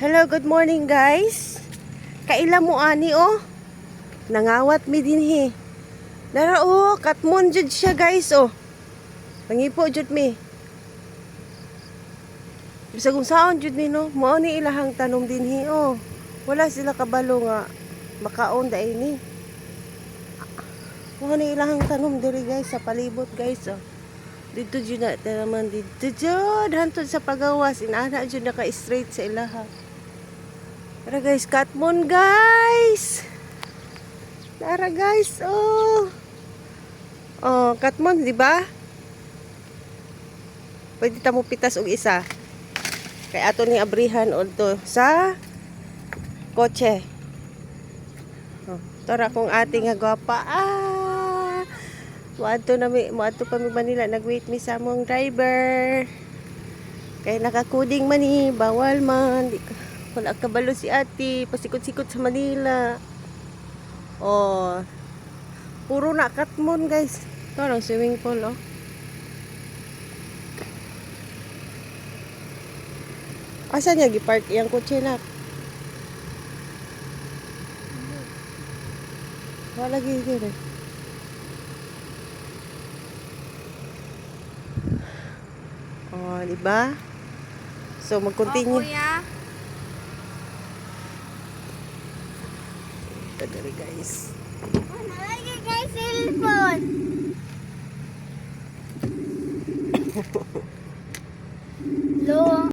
Hello, good morning guys. Kaila mo ani oh. Nangawat mi din he. Dara oh, katmon jud siya guys oh. Pangipo jud mi. Bisag kung saan jud ni no, mao ni ilahang tanom din he oh. Wala sila kabalo nga makaon da ini. Mao ni ilahang tanom diri guys sa palibot guys oh. Dito jud na naman dito jud hantod sa pagawas inana jud naka straight sa ilaha. Tara guys, katmon guys. Tara guys, oh. Oh, katmon, di ba? Pwede ta mo pitas og isa. Kay ato ni abrihan odto sa kotse. Oh, tara kung ating nga gwapa. Ah! Muadto na mi, muadto pa mi Manila, nag-wait mi sa among driver. Kay nakakuding man ni, bawal man. Di, wala kabalo si ate, pasikot-sikot sa Manila. Oh. Puro na katmon, guys. Ito lang swimming pool, oh. Asa niya gipark iyang kotse na? Wala lagi dire. Oh, di ba? So mag-continue. Oh, kuya. Ito dali, guys. Nalagay kay cellphone. Lo.